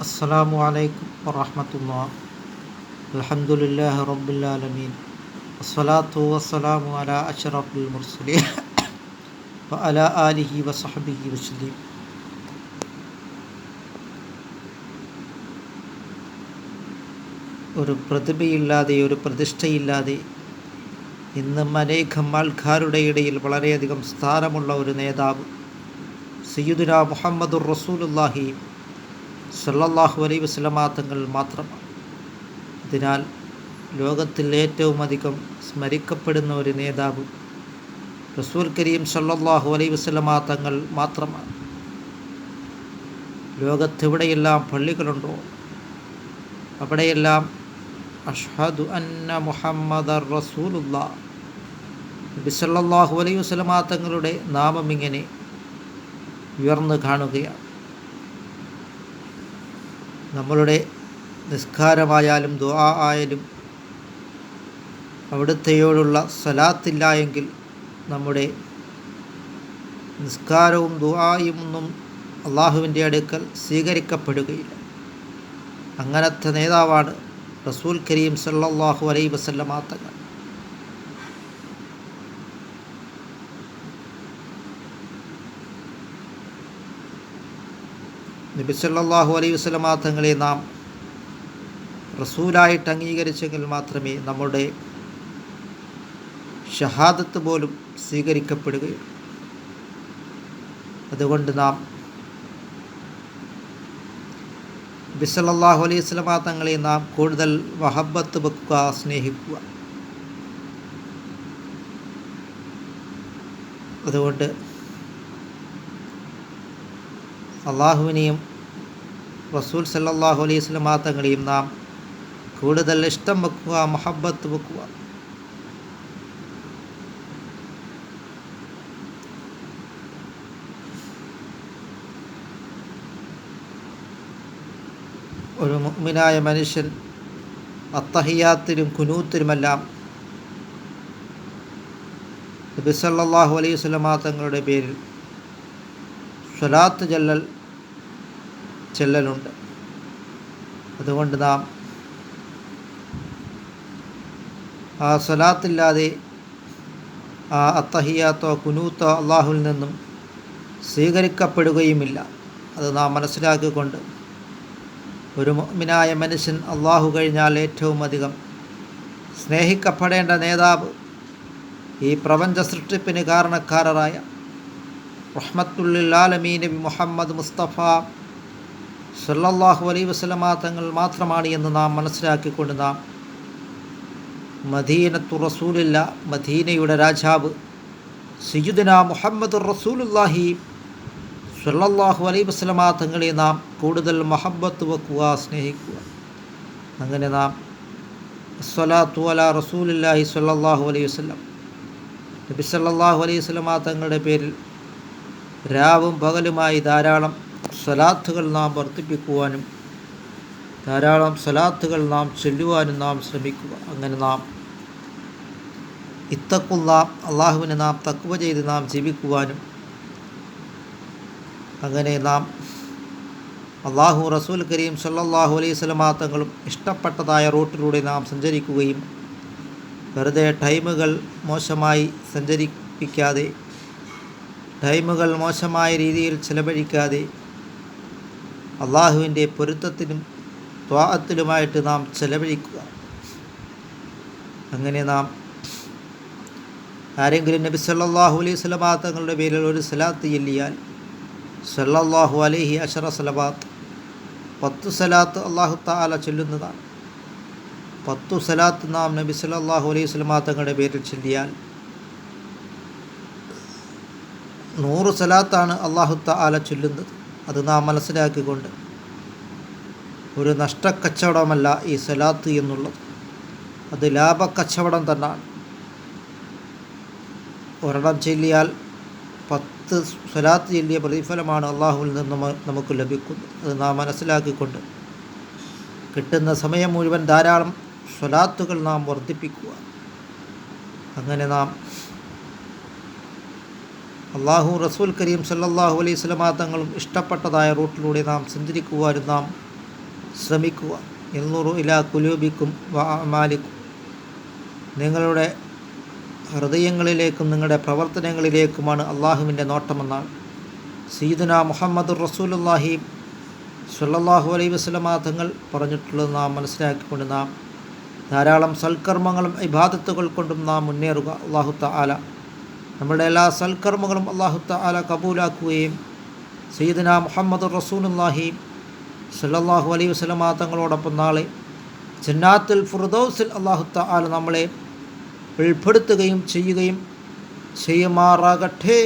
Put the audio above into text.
السلام عليكم ورحمة الله الحمد لله رب العالمين الصلاة والسلام على أشرف المرسلين وعلى آله وصحبه وسلم ഒരു പ്രതിഭയില്ലാതെ ഒരു പ്രതിഷ്ഠയില്ലാതെ ഇന്നും അനേകം ആൾക്കാരുടെ ഇടയിൽ വളരെയധികം സ്ഥാനമുള്ള ഒരു നേതാവ് സയ്യുദുന മുഹമ്മദുർ റസൂലുല്ലാഹി സല്ലല്ലാഹു അലൈ വസ്ലമാങ്ങൾ മാത്രമാണ് അതിനാൽ ലോകത്തിൽ ഏറ്റവും അധികം സ്മരിക്കപ്പെടുന്ന ഒരു നേതാവ് റസൂൽ കരീം സല്ലല്ലാഹു അലൈ വസ്ലമാങ്ങൾ മാത്രമാണ്. ലോകത്തെവിടെയെല്ലാം പള്ളികളുണ്ടോ അവിടെയെല്ലാം അഷ്ഹദു അന്ന മുഹമ്മദ് റസൂലുള്ള. അലൈ വസ്ലമാങ്ങളുടെ നാമം ഇങ്ങനെ ഉയർന്നു കാണുകയാണ്. നമ്മളുടെ നിസ്കാരമായാലും ദുആ ആയാലും അവിടുത്തെയോടുള്ള സലാത്തില്ല എങ്കിൽ നമ്മുടെ നിസ്കാരവും ദുആയും ഒന്നും അള്ളാഹുവിന്റെ അടുക്കൽ സ്വീകരിക്കപ്പെടുകയില്ല. അങ്ങനത്തെ നേതാവാണ് റസൂൽ കരീം സല്ലാഹു അലൈ വസല്ലമ തങ്ങൾ. നബി സല്ലല്ലാഹു അലൈഹി വസല്ലമ തങ്ങളെ നാം റസൂലായിട്ട് അംഗീകരിച്ചെങ്കിൽ മാത്രമേ നമ്മുടെ ഷഹാദത്ത് പോലും സ്വീകരിക്കപ്പെടുകയുള്ളൂ. അതുകൊണ്ട് നാം ബിസലല്ലാഹു അലൈഹി സ്വലമാ തങ്ങളെ നാം കൂടുതൽ വഹബത്ത് വെക്കുക സ്നേഹിക്കുക. അതുകൊണ്ട് അള്ളാഹുവിനെയും റസൂൽ സല്ലാഹു അലൈഹി സ്വലമ തങ്ങളെയും നാം കൂടുതൽ ഇഷ്ടം വെക്കുക മഹബത്ത് വെക്കുക. ഒരു മുഗ്മിനായ മനുഷ്യൻ അത്തഹിയാത്തിലും കുനൂത്തിലുമെല്ലാം നബി സല്ലല്ലാഹു അലൈഹി വസല്ലമ തങ്ങളുടെ പേരിൽ സ്വലാത്ത് ചെല്ലൽ ചെല്ലലുണ്ട്. അതുകൊണ്ട് നാം ആ സ്വലാത്തില്ലാതെ ആ അത്തഹിയാത്തോ കുനൂത്തോ അള്ളാഹുവിൽ നിന്നും സ്വീകരിക്കപ്പെടുകയുമില്ല. അത് നാം മനസ്സിലാക്കിക്കൊണ്ട് ഒരു മുഅ്മിനായ മനുഷ്യൻ അള്ളാഹു കഴിഞ്ഞാൽ ഏറ്റവും അധികം സ്നേഹിക്കപ്പെടേണ്ട നേതാവ് ഈ പ്രപഞ്ച സൃഷ്ടിപ്പിന് കാരണക്കാരറായ റഹ്മത്തുല്ലാലമീ നബി മുഹമ്മദ് മുസ്തഫ സല്ലാഹു അലൈ വസ്ലമ തങ്ങൾ മാത്രമാണ് എന്ന് നാം മനസ്സിലാക്കിക്കൊണ്ട് നാം മദീനത്തു റസൂലില്ല മദീനയുടെ രാജാവ് സിയുദിന മുഹമ്മദ് റസൂലുല്ലാഹി സല്ലാഹു അലൈ വസ്ലമ തങ്ങളെ നാം കൂടുതൽ മഹബത്ത് വെക്കുക സ്നേഹിക്കുക. അങ്ങനെ നാം സ്വലാത്തു അല റസൂലില്ലാഹി സല്ലാഹു അലൈഹി വസ്ലം നബി സല്ലാഹു അലൈഹി വസ്ലമ തങ്ങളുടെ പേരിൽ രാവും പകലുമായി ധാരാളം സ്വലാത്തുകൾ നാം വർദ്ധിപ്പിക്കുവാനും ധാരാളം സ്വലാത്തുകൾ നാം ചൊല്ലുവാനും നാം ശ്രമിക്കുക. അങ്ങനെ നാം ഇത്തക്കുള്ള അള്ളാഹുവിനെ നാം തക്കുവ ചെയ്ത് നാം ജീവിക്കുവാനും അങ്ങനെ നാം അള്ളാഹു റസൂൽ കരീം സല്ലാഹു അലൈഹി സ്വലമാ തങ്ങളും ഇഷ്ടപ്പെട്ടതായ റൂട്ടിലൂടെ നാം സഞ്ചരിക്കുകയും വെറുതെ ടൈമുകൾ മോശമായി സഞ്ചരിപ്പിക്കാതെ ടൈമുകൾ മോശമായ രീതിയിൽ ചെലവഴിക്കാതെ അള്ളാഹുവിന്റെ പൊരുത്തത്തിനും ത്വാഹത്തിലുമായിട്ട് നാം ചെലവഴിക്കുക. അങ്ങനെ നാം ആരെങ്കിലും നബി സല്ലാഹു അലൈഹി സ്വലമാ തങ്ങളുടെ പേരിൽ ഒരു സലാത്ത് ചെല്ലിയാൽ സല്ലാഹു അലൈഹി അഷറ സലബാത്ത് പത്തു സലാത്ത് അള്ളാഹു താല ചൊല്ലുന്നതാണ്. പത്തു സലാത്ത് നാം നബി സല്ലാഹു അലൈഹി സ്വലമാ തങ്ങളുടെ പേരിൽ ചൊല്ലിയാൽ നൂറ് സലാത്താണ് അള്ളാഹു ആല ചൊല്ലുന്നത്. അത് നാം മനസ്സിലാക്കിക്കൊണ്ട് ഒരു നഷ്ടക്കച്ചവടമല്ല ഈ സലാത്ത് എന്നുള്ളത്. അത് ലാഭക്കച്ചവടം തന്നെയാണ് ഒരെണ്ണം ചൊല്ലിയാൽ പത്ത് സ്വലാത്ത് ചൊല്ലിയ പ്രതിഫലമാണ് അള്ളാഹുവിൽ നിന്ന് നമുക്ക് ലഭിക്കുന്നത്. അത് നാം മനസ്സിലാക്കിക്കൊണ്ട് കിട്ടുന്ന സമയം മുഴുവൻ ധാരാളം സ്വലാത്തുകൾ നാം വർദ്ധിപ്പിക്കുക. അങ്ങനെ നാം അള്ളാഹു റസൂൽ കരീം സല്ലാഹു അലൈഹി സ്വലമാ തങ്ങളും ഇഷ്ടപ്പെട്ടതായ റൂട്ടിലൂടെ നാം സഞ്ചരിക്കുവാനും നാം ശ്രമിക്കുക. എന്നുറു ഇലാ കുലൂബിക്കും മാലിക്കും നിങ്ങളുടെ ഹൃദയങ്ങളിലേക്കും നിങ്ങളുടെ പ്രവർത്തനങ്ങളിലേക്കുമാണ് അള്ളാഹുവിന്റെ നോട്ടമെന്നാണ്. സീദന മുഹമ്മദ് റസൂലുല്ലാഹി സല്ലാഹു അലൈഹി വസല്ലമ തങ്ങൾ പറഞ്ഞിട്ടുള്ളത് നാം മനസ്സിലാക്കിക്കൊണ്ട് നാം ധാരാളം സൽക്കർമ്മങ്ങളും ഇബാദത്തുകൾ കൊണ്ടും നാം മുന്നേറുക. അള്ളാഹു തആല നമ്മുടെ എല്ലാ സൽക്കർമ്മങ്ങളും അള്ളാഹു തആല കബൂലാക്കുകയും സയ്യിദന മുഹമ്മദ് റസൂലുല്ലാഹി സല്ലാഹു അലൈ വസ്ലമാ തങ്ങളോടൊപ്പം നാളെ ജന്നാത്തുൽ ഫുർദൗസിൽ അള്ളാഹു തആല നമ്മളെ ഉൾപ്പെടുത്തുകയും ചെയ്യുകയും ചെയ്യുമാറാകട്ടെ.